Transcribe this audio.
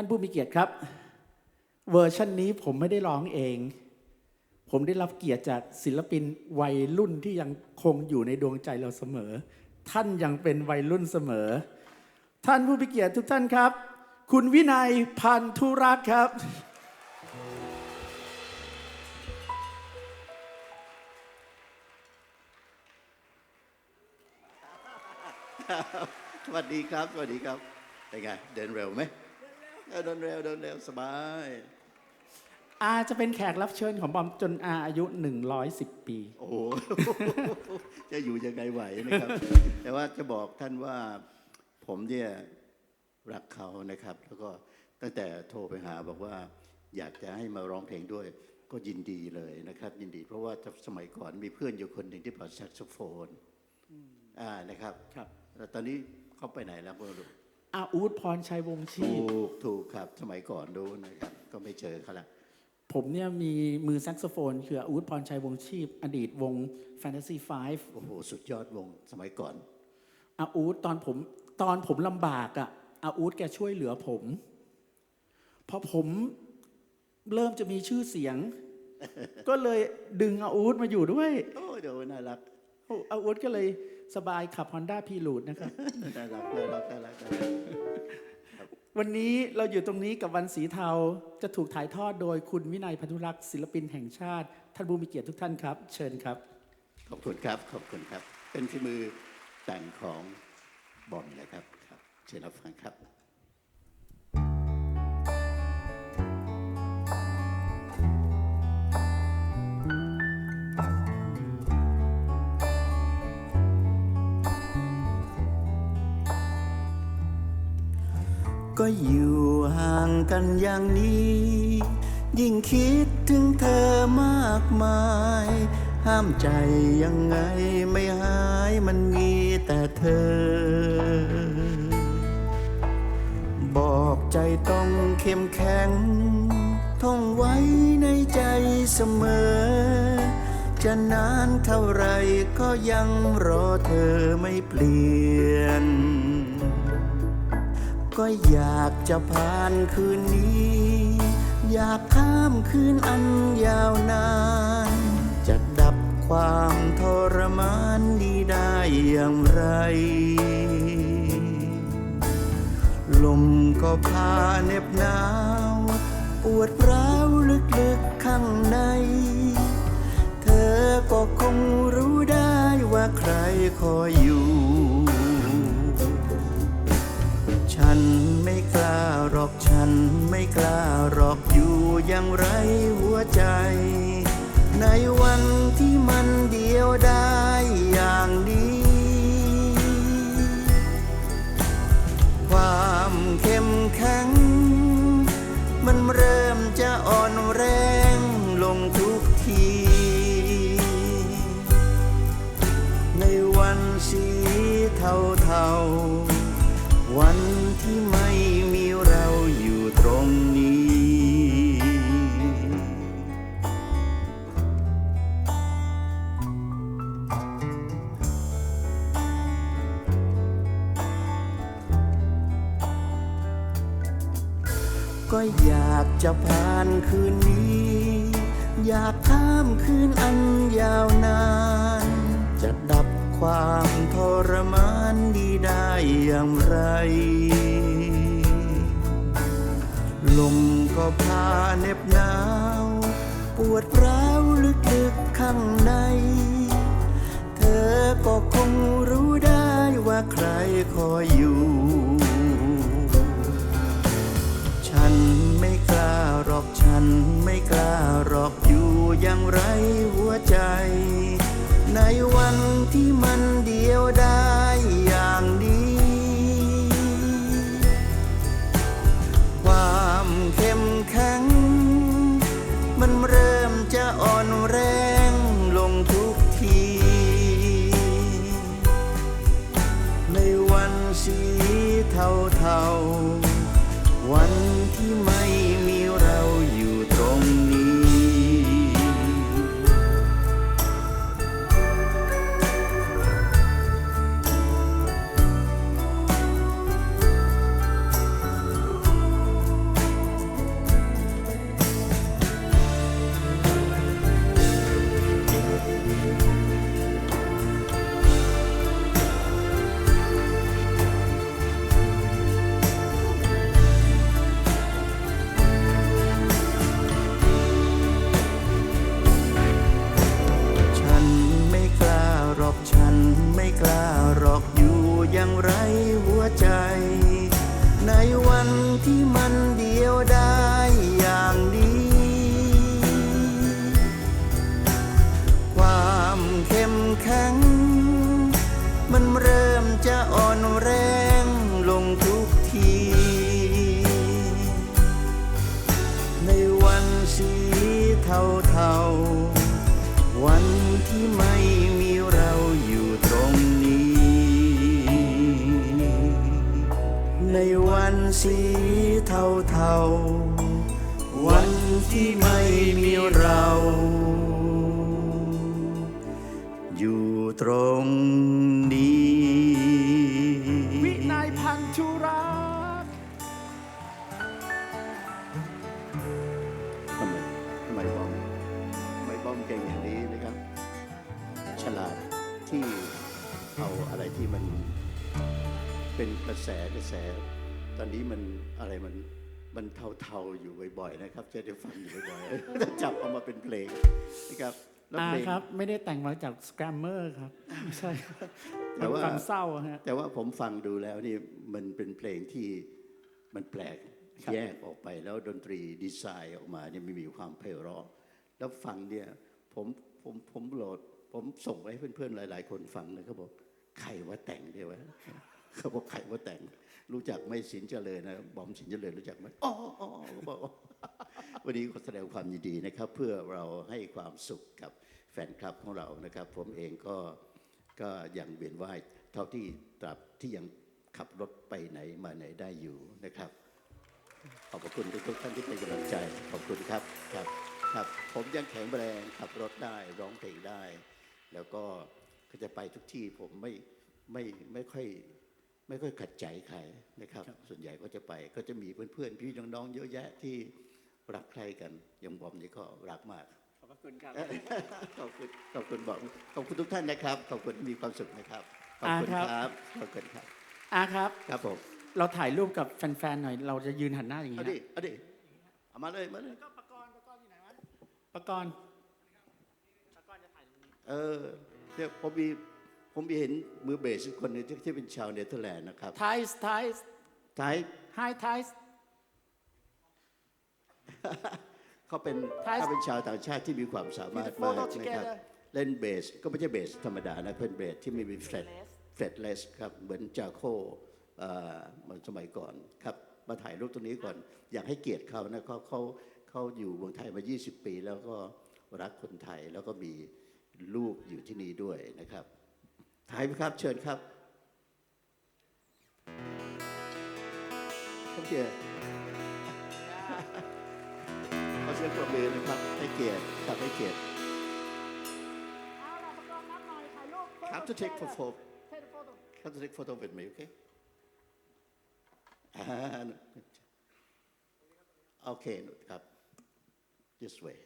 ท่านผู้มีเกียรติครับ เวอร์ชันนี้ผมไม่ได้ร้องเอง ผมได้รับเกียรติจากศิลปินวัยรุ่นที่ยังคงอยู่ในดวงใจเราเสมอ ท่านยังเป็นวัยรุ่นเสมอ ท่านผู้มีเกียรติทุกท่านครับ คุณวินัยพันธุรักครับสวัสดีครับ สวัสดีครับ เป็นไง เดินเร็วไหม เออเดินเร็วเดินเร็วสบาย อาจะเป็นแขกรับเชิญของบอมจนอาอายุ 110 ปี โอ้โห จะอยู่ยังไงไหวนะครับ แต่ว่าจะบอกท่านว่าผมเนี่ยรักเขานะครับ แล้วก็ตั้งแต่โทรไปหาบอกว่า อยากจะให้มาร้องเพลงด้วย ก็ยินดีเลยนะครับ ยินดี เพราะว่าสมัยก่อนมีเพื่อนอยู่คนหนึ่งที่เป่าแซกโซโฟนอ่านะครับครับแล้วตอนนี้เขาไปไหนแล้วไม่รู้ อาอูดพรชัยวงศ์ชีถูพกถูกครับ สมัยก่อนดูนะครับ ก็ไม่เจอเขาละผมเนี่ยมีมือแซกโซโฟน คืออาอูดพรชัยวงศ์ชีพ อดีตวง Fantasy 5โอ้โห สุดยอดวงสมัยก่อน อาอูดตอนผมตอนผมลำบากอะ่ะอาอูดแกช่วยเหลือผมพอผมเริ่มจะมีชื่อเสียง ก็เลยดึงอาอูดมาอยู่ด้วย โอ้เดี๋ยวน่ารัก โอ้อาอูดก็เลย สบายขับ Honda p ี r ูดนะครับ น่ารักน่ารักน่ารักน่ารักวันนี้เราอยู่ตรงนี้กับวันสีเทาจะถูกถ่ายทอดโดยคุณวินัยพันธุรักษ์ศิลปินแห่งชาติ ท่านผู้มีเกียรติทุกท่านครับ เชิญครับ ขอบคุณครับ ขอบคุณครับ เป็นฝีมือแต่งของบอมเลยครับครับ เชิญรับฟังครับ ก็อยู่ห่างกันอย่างนี้ ยิ่งคิดถึงเธอมากมาย ห้ามใจยังไงไม่หายมันมีแต่เธอ บอกใจต้องเข้มแข็ง ท่องไว้ในใจเสมอ จะนานเท่าไรก็ยังรอเธอไม่เปลี่ยน ก็อยากจะผ่านคืนนี้ อยากข้ามคืนอันยาวนาน จะดับความทรมานนี้ได้อย่างไร ลมก็พาเหน็บหนาว ปวดร้าวลึกๆข้างใน เธอก็คงรู้ได้ว่าใครคอยอยู่ ฉันไม่กล้าหรอกฉันไม่กล้าหรอกอยู่อย่างไรหัวใจ ในวันที่มันเดียวได้อย่างนี้ ความเข้มแข็ง มันเริ่มจะอ่อนแรงลงทุกที ในวันสีเทาๆ วันที่ไม่มีเราอยู่ตรงนี้ ก็อยากจะผ่านคืนนี้ อยากข้ามคืนอันยาวนาน ความทรมานดีได้อย่างไร ลมก็พาเหน็บหนาว ปวดร้าวลึกๆข้างใน เธอก็คงรู้ได้ว่าใครคอยอยู่ ฉันไม่กล้าหรอกฉันไม่กล้าหรอกอยู่อย่างไรหัว ก วันสีเทาๆวันที่ไม่มีเรา อยู่ตรงนี้ วินัยพันธุรักษ์ทำไมทำไมบอมทำไมบอมเก่งอย่างนี้นะครับ ฉลาดที่เอาอะไรที่มันเป็นกระแสกระแส ตอนนี้มันอะไรมันมันเทาๆอยู่บ่อยๆนะครับ จะได้ฟังอยู่บ่อยๆจะจับเอามาเป็นเพลงนะครับแล้วอาเพลงครับ ไม่ได้แต่งมาจากสแกรมเมอร์ครับไม่ใช่แต่ว่าฟังเศร้าอะฮะแต่ว่าผมฟังดูแล้วนี่มันเป็นเพลงที่มันแปลกครับแยกออกไปแล้วดนตรีดีไซน์ออกมาเนี่ยไม่มีความไพเราะแล้วฟังเนี่ยผมผมผมโหลด ผมส่งไปให้เพื่อนๆหลาย ๆ คนฟังนะเขาบอกใครว่าแต่งเดียวะ เขาบอกใครว่าแต่ง รู้จักไม่สินเจริญนะบอมสินเจริญรู้จักไหมอ๋ออ๋อเขาบอกวันนี้ขอแสดงความยินดีนะครับ เพื่อเราให้ความสุขกับแฟนคลับของเรานะครับ ผมเองก็ก็ยังเวียนว่ายเท่าที่ตราบที่ยังขับรถไปไหนมาไหนได้อยู่นะครับขอบคุณทุกท่านที่เป็นกำลังใจขอบคุณครับครับครับ ผมยังแข็งแรงขับรถได้ร้องเพลงได้ แล้วก็ก็จะไปทุกที่ผมไม่ไม่ไม่ค่อย ไม่ค่อยขัดใจใครนะครับ ส่วนใหญ่ก็จะไปก็จะมีเพื่อนๆ พี่น้องๆเยอะแยะที่รักใครกันอย่างบอมนี่ก็รักมาก ขอบคุณครับ ขอบคุณขอบคุณบอกขอบคุณทุกท่านนะครับ ขอบคุณมีความสุขนะครับ ขอบคุณอ่าคครัรับบขอบคุณครับอาครับ ครับผม เราถ่ายรูปกับแฟนๆหน่อย เราจะยืนหันหน้าอย่างเอานี้ดินะเอาดิเอามาเลยมาเลยประกรณ์ประกรณ์อยู่ไหนวะประกรณ์ประกรณ์จะถ่ายตรงนี้เออเนี่ยผมมี ผมมีเห็นมือเบสคนหนึงที่ที่เป็นชาวเนเธอร์แลนด์นะครับไทส์ไทส์ท้ายไฮไทส์เขาเป็น Thai เขาเป็นชาวต่างชาติที่มีความสามารถ With the มาก photo นะครับ together เล่นเบสก็ไม่ใช่เบสธรรมดานะเป็นเบสที่ไม่มีเฟลตเฟลตเลสครับเหมือนจาโคเอ่อเหมือนสมัยก่อนครับมาถ่ายรูปตรงนี้ก่อน อยากให้เกียรติเขานะเขาเขาเขาอยู่เมืองไทยมา 20 ปี แล้วก็รักคนไทยแล้วก็มีลูกอยู่ที่นี่ด้วยนะครับ ถ่ายไหมครับ เชิญครับครับเกียรติขอเสียงปรบมือนะครับให้เกียรติครับให้เกียรติ เอาล่ะประกรณ์นับหน่อยถ่ายรูป Have to take for photo. Take a photo. Have to take photo with me, okay? Ah, okay ครับ this way